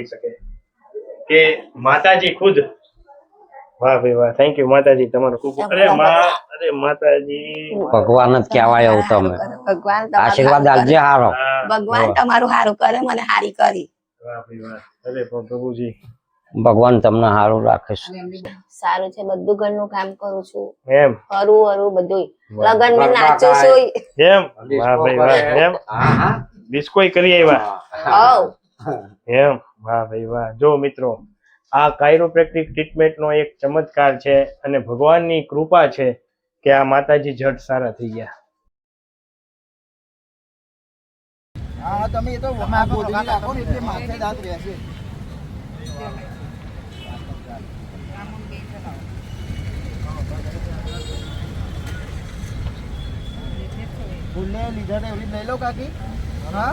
હોઈ શકે. કે માતાજી ખુદ. વાહ ભાઈ વાહ થેન્ક યુ માતાજી તમારો ખૂબ અરે મા અરે માતાજી. ભગવાન જ કહેવાય એવું તમે. ભગવાન તમારું આશીર્વાદ સારું કરે. હારો ભગવાન તમારું સારું કરે મને હારી કરી. વાહ ભાઈ વાહ. અરે પ્રભુજી. ભગવાન તમને હારું રાખે છે. સારું છે બધું ઘરનું કામ કરું છું. એમ. હરું હરું બધું. લગનમાં નાચું છું. એમ. વાહ ભાઈ વાહ એમ. ડિસ્કોય કરી આવ્યા. હવ. એમ. વાહ ભાઈ વાહ. જો મિત્રો આ કાયરોપ્રેક્ટિક ટ્રીટમેન્ટનો એક ચમત્કાર છે અને ભગવાનની કૃપા છે કે આ માતાજી જટ સારા થઈ ગયા. હા તમે એ તો ગોદડી રાખો ને એટલે માથે દાંત રહેશે. ફૂલને લીધા એવી લઈ લો કાકી. હા?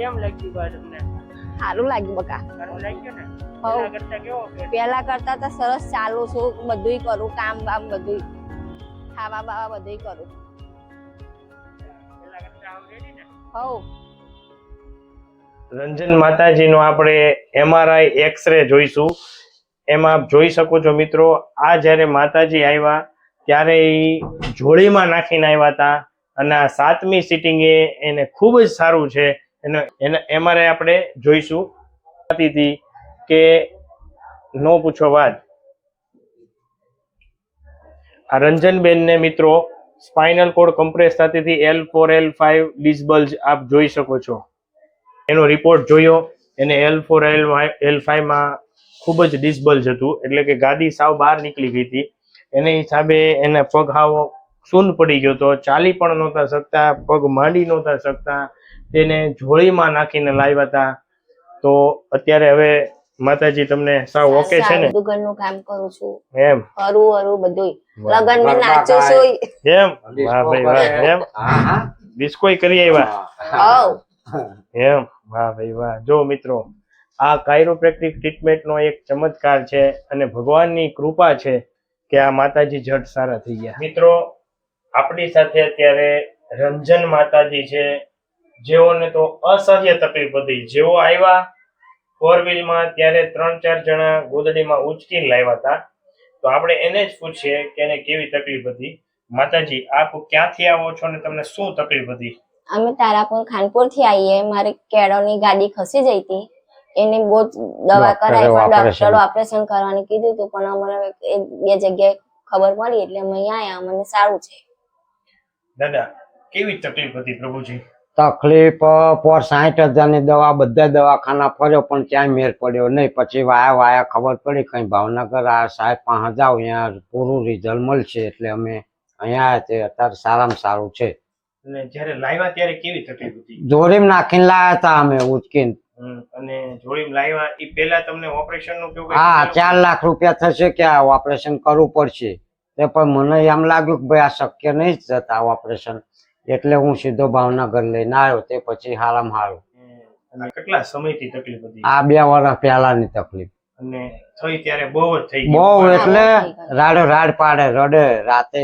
કેમ લાગ્યું બા તમને? સારું લાગ્યું બકા. સારું લાગ્યું ને? પેલા કરતા કેવો? કરતા તો સરસ ચાલુ છું બધુંય કરું કામ બામ બધુંય. ખાવા બાવા બધુંય કરું. રંજન માતાજીનો આપણે એમઆરઆઈ એક્સરે જોઈશું. એમાં આપ જોઈ શકો છો મિત્રો આ જ્યારે માતાજી આવ્યા ત્યારે એ જોડીમાં નાખીને આવ્યા હતા. અને આ સાતમી સિટિંગે એને ખૂબ જ સારું છે. એને એને એમઆરઆઈ આપણે જોઈશું. હતી કે નો પૂછો વાત. આ રંજનબેનને મિત્રો, સ્પાઇનલ કોડ કમ્પ્રેસ થતી L four L five disc bulge આપ જોઈ શકો છો. એનો રિપોર્ટ જોયો. એને એલ ફોર એલ એલ ફાઈવમાં ખૂબ જ ડિસબલ્જ હતું. એટલે કે ગાદી સાવ બહાર નીકળી ગઈ હતી. એને હિસાબે એને પગ હાવ સૂન પડી ગયો હતો. ચાલી પણ નહોતા શકતા, પગ માંડી નહોતા શકતા. તેને જોળીમાં નાખીને લાવ્યા હતા. તો અત્યારે હવે માતાજી તમને સાવ ઓકે છે ને? ઘરનું કામ કરું છું. એમ. હરું હરું બધું વાહ. લગનમાં નાચું છું. એમ. વાહ ભાઈ વાહ એમ. ડિસ્કોય કરી આવ્યા હવ. એમ. વાહ ભાઈ વાહ. જો મિત્રો આ કાયરોપ્રેક્ટિક ટ્રીટમેન્ટનો એક ચમત્કાર છે અને ભગવાનની કૃપા છે કે આ માતાજી જટ સારા થઈ ગયા. મિત્રો આપણી સાથે અત્યારે રંજન માતાજી છે. જેઓને તો અસહ્ય તકલીફ હતી જેઓ આવ્યા ફોર વ્હીલમાં ત્યારે ત્રણ ચાર જણા ગોદડીમાં ઉચકીને લાવ્યા હતા. તો આપણે એને જ પૂછીએ કે એને કેવી તકલીફ હતી માતાજી આપ ક્યાંથી આવો છો અને તમને શું તકલીફ હતી અમે તારાપુર ખાનપુરથી આવીએ. મારે કેળોની ગાડી ખસી જઈ હતી. એને બહુ દવા કરાવી પણ. ડોક્ટરો ઓપરેશન કરવાનું કીધું હતું પણ અમને એ બે જગ્યાએ ખબર પડી એટલે અમે અહીંયા આવ્યા મને સારું છે. દાદા કેવી તકલીફ હતી પ્રભુજી? તકલીફ પર સાઠ હજારની દવા બધા દવાખાના ફર્યો પણ ક્યાંય મેર પડ્યો નહીં. પછી વાયા વાયા ખબર પડી કઈ ભાવનગર આ સાહેબ પાસે જાવ અહીંયા પૂરું રિઝલ્ટ મળશે. એટલે અમે અહીંયા તે અત્યારે સારામાં સારું છે. જ્યારે લાવ્યા ત્યારે કેવી તકલીફ હતી? જોડીમાં નાખીને લાયા હતા અમે ઉચકીને. અને જોડીમાં લાવ્યા એ પહેલા તમને ઓપરેશનનું હા ચાર લાખ રૂપિયા થશે કે આ ઓપરેશન કરવું પડશે. તે પણ મને એમ લાગ્યું કે ભાઈ આ શક્ય નહીં જ જતા ઓપરેશન. એટલે હું સીધો ભાવનગર લઈને આવ્યો તે પછી હારામાં હારું. અને કેટલા સમયથી તકલીફ હતી? આ બે વર્ષ પહેલાની તકલીફ. અને થઈ ત્યારે બહુ જ થઈ બહુ એટલે બહુ થઈ ગયું. રાડો રાડ પાડે રડે રાતે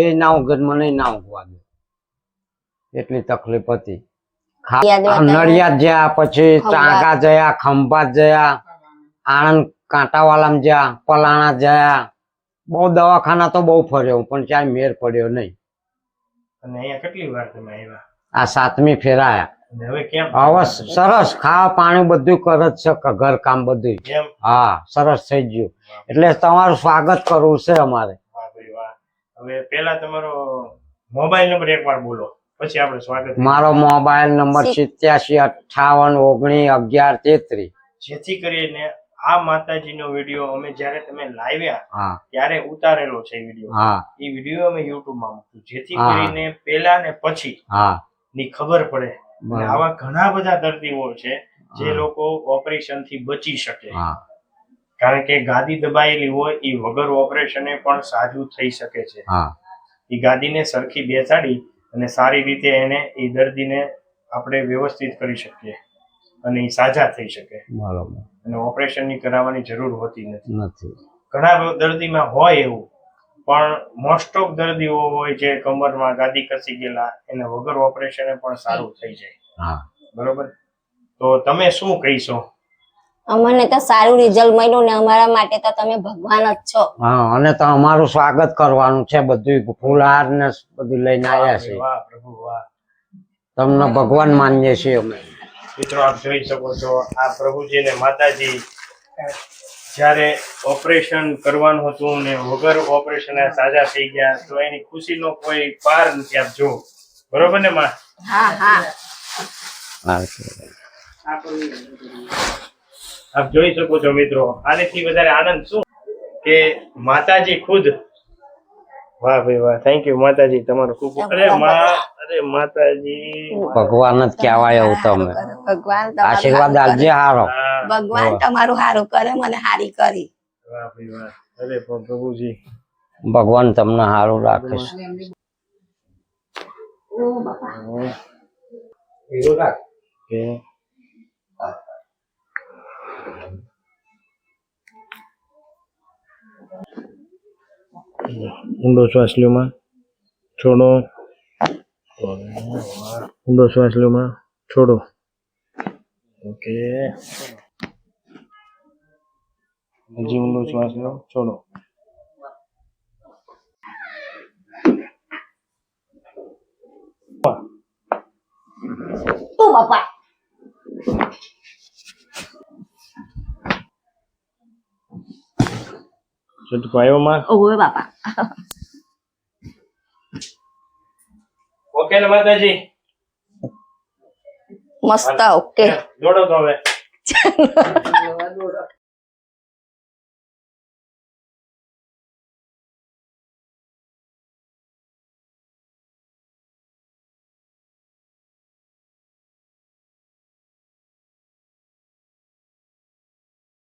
એ ના ઊંઘે મને ના ઊંઘવા દે. એટલી તકલીફ હતી. નડિયાદ જ્યાં પછી. ચાંગા જયા ખંભાત જયા આણંદ કાંટાવાલામાં જ્યાં પલાણા જયા. બહુ દવાખાના તો બહુ ફર્યો પણ ક્યાંય મેર પડ્યો નહીં. અને અહીંયા કેટલી વાર તમે આવ્યા? આ સાતમી ફેરાયા હવે કેમ? હવે સરસ ખાવા પાણી બધું કરે જ છે ઘર કામ? બધું હા સરસ થઈ ગયું. એટલે તમારું સ્વાગત કરવું છે અમારે. વાહ ભાઈ વાહ. હવે પેલા તમારો મોબાઈલ નંબર એકવાર બોલો પછી આપણે સ્વાગત મારો મોબાઈલ નંબર સિત્યાસી. અઠાવન ઓગણીસ અગિયાર તેત્રીસ જેથી કરીને આ માતાજીનો વીડિયો અમે જ્યારે તમે લાવ્યા ત્યારે ઉતારેલો છે વીડિયો. એ વીડિયો અમે યુટ્યુબમાં મૂકશું જેથી કરીને પેલા ને પછી ની ખબર પડે. આવા ઘણા બધા દર્દીઓ છે જે લોકો ઓપરેશનથી બચી શકે. કારણ કે ગાદી દબાયેલી હોય એ વગર ઓપરેશને પણ સાજું થઈ શકે છે. એ ગાદીને સરખી બેસાડી અને સારી રીતે એને એ દર્દીને આપણે વ્યવસ્થિત કરી શકીએ. અને એ સાજા થઈ શકે. બરોબર. અને ઓપરેશનની કરાવવાની જરૂર હોતી નથી. નથી. ઘણા દર્દીમાં હોય એવું પણ મોસ્ટ ઓફ દર્દીઓ હોય જે કમરમાં ગાદી કસી ગયેલા એને વગર ઓપરેશને પણ સારું થઈ જાય. હા. બરોબર? તો તમે શું કહીશો? અમને તો સારું રિઝલ્ટ મળ્યું ને અમારા માટે તો તમે ભગવાન જ છો. હા અને તો અમારું સ્વાગત કરવાનું છે બધું ફૂલહાર ને બધું લઈને આવ્યા છે. વાહ પ્રભુ વાહ. તમને ભગવાન માનીએ છીએ અમે. મિત્રો આપ જોઈ શકો છો આ પ્રભુજી ને માતાજી જ્યારે ઓપરેશન કરવાનું હતું ને વગર ઓપરેશન સાજા થઈ ગયા તો એની ખુશીનો કોઈ પાર નથી આપ જો બરોબર ને માં? હા હા. આપ જોઈ શકો છો મિત્રો આનેથી વધારે આનંદ શું? કે માતાજી ખુદ વાહ ભાઈ વાહ. થેન્ક યુ માતાજી તમારો ખૂબ અરે મા અરે માતાજી. ભગવાન જ કહેવાય એવું તમે ભગવાન તમારું આશીર્વાદ આપજે. હારો. ભગવાન તમારું સારું કરે મને હારી કરી. વાહ ભાઈ વાહ. અરે પ્રભુજી. ભગવાન તમને સારું રાખે છે. કે ઊંડો શ્વાસ લ્યો માં છોડો ઊંડો શ્વાસ લ્યો માં છોડો ઓકે હજી ઊંડો શ્વાસ લો છોડો તું બાપા છૂટકો આવ્યો માં ઓય બાપા ઓકે ને માતાજી મસ્ત ઓકે જોડો તો હવે